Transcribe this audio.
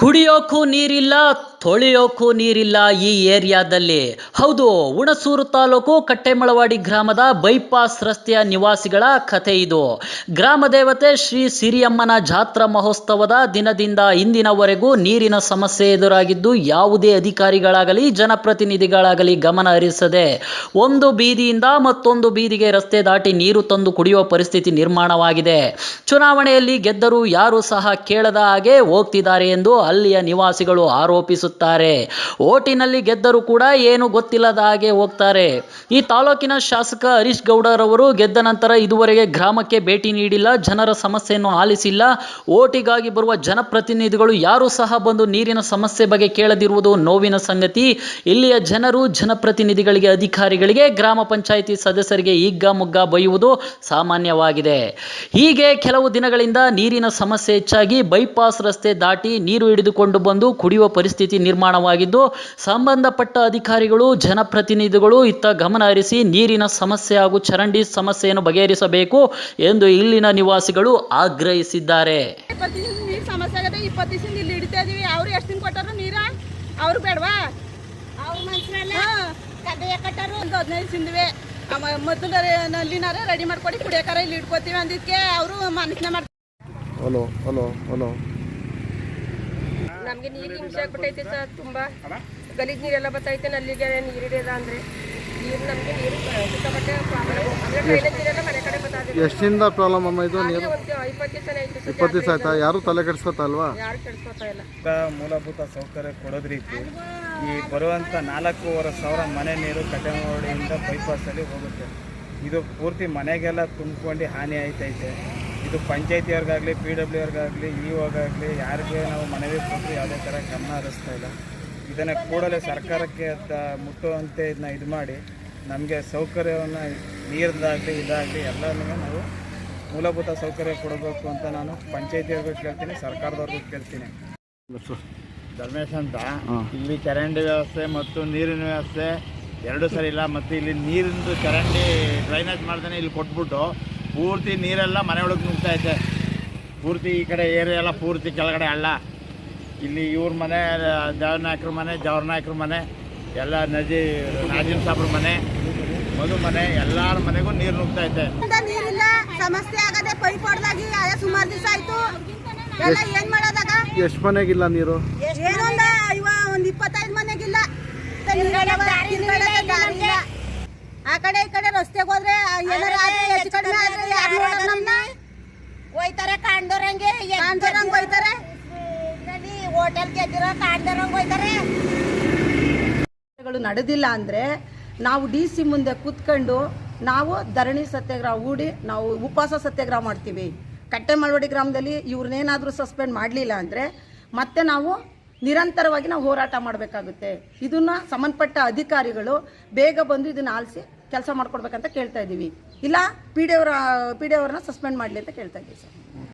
ಕುಡಿಯೋಕ್ಕೂ ನೀರಿಲ್ಲ ತೊಳೆಯೋಕ್ಕೂ ನೀರಿಲ್ಲ ಈ ಏರಿಯಾದಲ್ಲಿ. ಹೌದು, ಹುಣಸೂರು ತಾಲೂಕು ಕಟ್ಟೆಮಳವಾಡಿ ಗ್ರಾಮದ ಬೈಪಾಸ್ ರಸ್ತೆಯ ನಿವಾಸಿಗಳ ಕಥೆ ಇದು. ಗ್ರಾಮ ದೇವತೆ ಶ್ರೀ ಸಿರಿಯಮ್ಮನ ಜಾತ್ರಾ ಮಹೋತ್ಸವದ ದಿನದಿಂದ ಇಂದಿನವರೆಗೂ ನೀರಿನ ಸಮಸ್ಯೆ ಎದುರಾಗಿದ್ದು ಯಾವುದೇ ಅಧಿಕಾರಿಗಳಾಗಲಿ, ಜನಪ್ರತಿನಿಧಿಗಳಾಗಲಿ ಗಮನ ಹರಿಸದೆ ಒಂದು ಬೀದಿಯಿಂದ ಮತ್ತೊಂದು ಬೀದಿಗೆ ರಸ್ತೆ ದಾಟಿ ನೀರು ತಂದು ಕುಡಿಯುವ ಪರಿಸ್ಥಿತಿ ನಿರ್ಮಾಣವಾಗಿದೆ. ಚುನಾವಣೆಯಲ್ಲಿ ಗೆದ್ದರೂ ಯಾರು ಸಹ ಕೇಳದ ಹಾಗೆ ಹೋಗ್ತಿದ್ದಾರೆ ಎಂದು ಅಲ್ಲಿಯ ನಿವಾಸಿಗಳು ಆರೋಪಿಸುತ್ತಾರೆ ಓಟಿನಲ್ಲಿ ಗೆದ್ದರೂ ಕೂಡ ಏನು ಗೊತ್ತಿಲ್ಲದ ಹಾಗೆ ಹೋಗ್ತಾರೆ. ಈ ತಾಲೂಕಿನ ಶಾಸಕ ಹರೀಶ್ ಗೌಡರವರು ಗೆದ್ದ ನಂತರ ಇದುವರೆಗೆ ಗ್ರಾಮಕ್ಕೆ ಭೇಟಿ ನೀಡಿಲ್ಲ, ಜನರ ಸಮಸ್ಯೆಯನ್ನು ಆಲಿಸಿಲ್ಲ. ಓಟಿಗಾಗಿ ಬರುವ ಜನಪ್ರತಿನಿಧಿಗಳು ಯಾರೂ ಸಹ ಬಂದು ನೀರಿನ ಸಮಸ್ಯೆ ಬಗ್ಗೆ ಕೇಳದಿರುವುದು ನೋವಿನ ಸಂಗತಿ. ಇಲ್ಲಿಯ ಜನರು ಜನಪ್ರತಿನಿಧಿಗಳಿಗೆ, ಅಧಿಕಾರಿಗಳಿಗೆ, ಗ್ರಾಮ ಪಂಚಾಯಿತಿ ಸದಸ್ಯರಿಗೆ ಹಿಗ್ಗಾಮುಗ್ಗಾ ಬೈಯುವುದು ಸಾಮಾನ್ಯವಾಗಿದೆ. ಹೀಗೆ ಕೆಲವು ದಿನಗಳಿಂದ ನೀರಿನ ಸಮಸ್ಯೆ ಹೆಚ್ಚಾಗಿ ಬೈಪಾಸ್ ರಸ್ತೆ ದಾಟಿ ನೀರು ಹಿಡಿದುಕೊಂಡು ಬಂದು ಕುಡಿಯುವ ಪರಿಸ್ಥಿತಿ ನಿರ್ಮಾಣವಾಗಿದ್ದು ಸಂಬಂಧಪಟ್ಟ ಅಧಿಕಾರಿಗಳು ಜನಪ್ರತಿನಿಧಿಗಳು ಇತ್ತ ಗಮನ ಹರಿಸಿ ನೀರಿನ ಸಮಸ್ಯೆ ಹಾಗೂ ಚರಂಡಿ ಸಮಸ್ಯೆಯನ್ನು ಬಗೆಹರಿಸಬೇಕು ಎಂದು ಇಲ್ಲಿನ ನಿವಾಸಿಗಳು ಆಗ್ರಹಿಸಿದ್ದಾರೆ. ಇಪ್ಪತ್ತು ದಿವಸ ನೀರು ಸಮಸ್ಯೆ ಆಗದೆ ಇಪ್ಪತ್ತು ದಿವಸ ಇಲ್ಲಿ ಹಿಡಿತಾ ಇದೀವಿ. ಅವ್ರು ಎಷ್ಟು ದಿನ ಕೊಟ್ಟಾರು ನೀರ? ಅವ್ರು ಬೇಡವಾ? ಅವ್ರ ಮನುಷ್ಯರಲ್ಲ ಕಡ್ಡೆಯ ಕಟ್ಟಾರು. ಒಂದು ಹದಿನೈದು ಸಿಂದಿವೆ ಮೊದಲು ನಲ್ಲಿನಾರ ರೆಡಿ ಮಾಡ್ಕೊಡಿ ಕುಡಿಯಕಾರ ಇಲ್ಲಿ ಇಟ್ಕೋತೀವಿ ಅಂದಿದ್ಕೆ ಅವರು ಮನಸ್ಸನ್ನ ಮಾಡ್ತಾರೆ ಹಲೋ ಹಲೋ ಹಲೋ ನಮಗೆ ನೀರು ಹಿಂಸೆ ಆಗ್ಬಿಟ್ಟೈತೆ ಸರ್ ತುಂಬ. ಗಲೀಜ್ ನೀರೆಲ್ಲ ಬರ್ತೈತೆ ನಲ್ಲಿಗೆ ನೀರಿಡಿಯದ ಅಂದ್ರೆ. ನೀರು ನಮಗೆ ನೀರು ಸಿಕ್ಕಾಪಟ್ಟೆ ಪ್ರಾಬ್ಲಮ್ ಅಂದ್ರೆ ಡ್ರೈನೇಜ್ ನೀರೆಲ್ಲ ಮನೆ ಕಡೆ ಬರ್ತಾ ಎಷ್ಟಿಂದ ಪ್ರಾಬ್ಲಮ್ ಅಮ್ಮ ಇದು? ನೀರು ಒಂದು ಇಪ್ಪತ್ತು ದಿವಸ ಆಯ್ತು ಸರ್ ಇಪ್ಪತ್ತು ದಿವಸ ಆಯ್ತಾ? ಯಾರು ತಲೆ ಕೆಡಿಸ್ಕೊತಾ ಅಲ್ವಾ ಯಾರು ಕೆಡಿಸ್ಕೊತಾ ಇಲ್ಲ. ಮೂಲಭೂತ ಸೌಕರ್ಯ ಕೊಡೋದ್ ರೀತಿ ಈ ಬರುವಂಥ ನಾಲ್ಕೂವರೆ ಸಾವಿರ ಮನೆ ನೀರು ಕಟ್ಟೆಮೋಡಿಯಿಂದ ಬೈಪಾಸಲ್ಲಿ ಹೋಗುತ್ತೆ. ಇದು ಪೂರ್ತಿ ಮನೆಗೆಲ್ಲ ತುಂಬಿಕೊಂಡು ಹಾನಿ ಆಯ್ತೈತೆ. ಇದು ಪಂಚಾಯತಿಯವ್ರಿಗಾಗಲಿ ಪಿ ಡಬ್ಲ್ಯೂ ಅವ್ರಿಗಾಗಲಿ ಇ ಒಗಾಗಲಿ ಯಾರಿಗೆ ನಾವು ಮನವಿ ಕೊಟ್ಟು ಯಾವುದೇ ಥರ ಗಮನ ಹರಿಸ್ತಾ ಇಲ್ಲ. ಇದನ್ನು ಕೂಡಲೇ ಸರ್ಕಾರಕ್ಕೆ ಅಂತ ಮುಟ್ಟುವಂತೆ ಇದನ್ನ ಇದು ಮಾಡಿ ನಮಗೆ ಸೌಕರ್ಯವನ್ನು ನೀರದಾಗಲಿ ಇದಾಗಲಿ ಎಲ್ಲನೂ ನಾವು ಮೂಲಭೂತ ಸೌಕರ್ಯ ಕೊಡಬೇಕು ಅಂತ ನಾನು ಪಂಚಾಯತಿಯವ್ರಿಗೂ ಕೇಳ್ತೀನಿ ಸರ್ಕಾರದವ್ರಿಗೂ ಕೇಳ್ತೀನಿ. ಧರ್ಮೇಶ್ ಅಂತ. ಇಲ್ಲಿ ಚರಂಡಿ ವ್ಯವಸ್ಥೆ ಮತ್ತು ನೀರಿನ ವ್ಯವಸ್ಥೆ ಎರಡೂ ಸರಿ ಇಲ್ಲ. ಮತ್ತು ಇಲ್ಲಿ ನೀರಿಂದು ಚರಂಡಿ ಡ್ರೈನೇಜ್ ಮಾಡ್ತಾನೆ ಇಲ್ಲಿ ಕೊಟ್ಬಿಟ್ಟು ಪೂರ್ತಿ ನೀರೆಲ್ಲ ಮನೆ ಒಳಗೆ ನುಗ್ತಾ ಐತೆ ಪೂರ್ತಿ ಈ ಕಡೆ ಏರಿಯಾ ಎಲ್ಲ ಪೂರ್ತಿ ಕೆಳಗಡೆ ಅಲ್ಲ ಇಲ್ಲಿ ಇವ್ರ ಮನೆ ದೇವ್ರ ನಾಯಕರ ಮನೆ ಜವರ ನಾಯಕರ ಮನೆ ಎಲ್ಲ ನದಿ ನಾಜಿನ್ ಸಾಬ್ರ ಮನೆ ಮಧು ಮನೆ ಎಲ್ಲರ ಮನೆಗೂ ನೀರು ನುಗ್ತಾ ಐತೆ ನೀರಿಲ್ಲ ಸಮಸ್ಯೆ ಆಗದೆ ಪೈಪ್ ಹೊಡೆದಾಗಿ ಸುಮಾರು ದಿವಸ ಆಯ್ತು. ಎಲ್ಲ ಏನ್ ಮಾಡೋದಾಗ ಎಷ್ಟು ಮನೆಗಿಲ್ಲ ನೀರು? ಏನೊಂದ? ಇವ ಒಂದ್ ಇಪ್ಪತ್ತೈದು ಮನೆಗಿಲ್ಲ. ಇಲ್ಲ. ಆ ಕಡೆ ಈ ಕಡೆ ರಸ್ತೆಗೆ ಹೋದ್ರೆ ಏನಾರ ಆದ್ರೆ ಹೆಚ್ಚು ಕಡಿಮೆ ಆದ್ರೆ ಯಾರು ನೋಡೋರು ನಮ್ನ? ಹೋಯ್ತಾರೆ ಕಾಣ್ದೋರಂಗೆ ಕಾಣ್ದೋರಂಗ್ ಬೈತಾರೆ ಹೋಟೆಲ್ ಗೆದ್ದಿರೋ ಕಾಂಡೋರಂಗ್ ಹೋಯ್ತಾರೆ. ಗಳು ನಡೆದಿಲ್ಲ ಅಂದ್ರೆ ನಾವು ಡಿ ಸಿ ಮುಂದೆ ಕೂತ್ಕೊಂಡು ನಾವು ಧರಣಿ ಸತ್ಯಾಗ್ರಹ ಹೂಡಿ ನಾವು ಉಪವಾಸ ಸತ್ಯಾಗ್ರಹ ಮಾಡ್ತೀವಿ. ಕಟ್ಟೆಮಳವಡಿ ಗ್ರಾಮದಲ್ಲಿ ಇವ್ರನ್ನೇನಾದರೂ ಸಸ್ಪೆಂಡ್ ಮಾಡಲಿಲ್ಲ ಅಂದರೆ ಮತ್ತೆ ನಾವು ನಿರಂತರವಾಗಿ ನಾವು ಹೋರಾಟ ಮಾಡಬೇಕಾಗುತ್ತೆ. ಇದನ್ನ ಸಂಬಂಧಪಟ್ಟ ಅಧಿಕಾರಿಗಳು ಬೇಗ ಬಂದು ಇದನ್ನು ಆಲಿಸಿ ಕೆಲಸ ಮಾಡ್ಕೊಡ್ಬೇಕಂತ ಕೇಳ್ತಾ ಇದ್ದೀವಿ. ಇಲ್ಲ ಪಿ ಡಿ ಅವರ ಪಿ ಡಿ ಅವ್ರನ್ನ ಸಸ್ಪೆಂಡ್ ಮಾಡಲಿ ಅಂತ ಕೇಳ್ತಾ ಇದ್ದೀವಿ ಸರ್.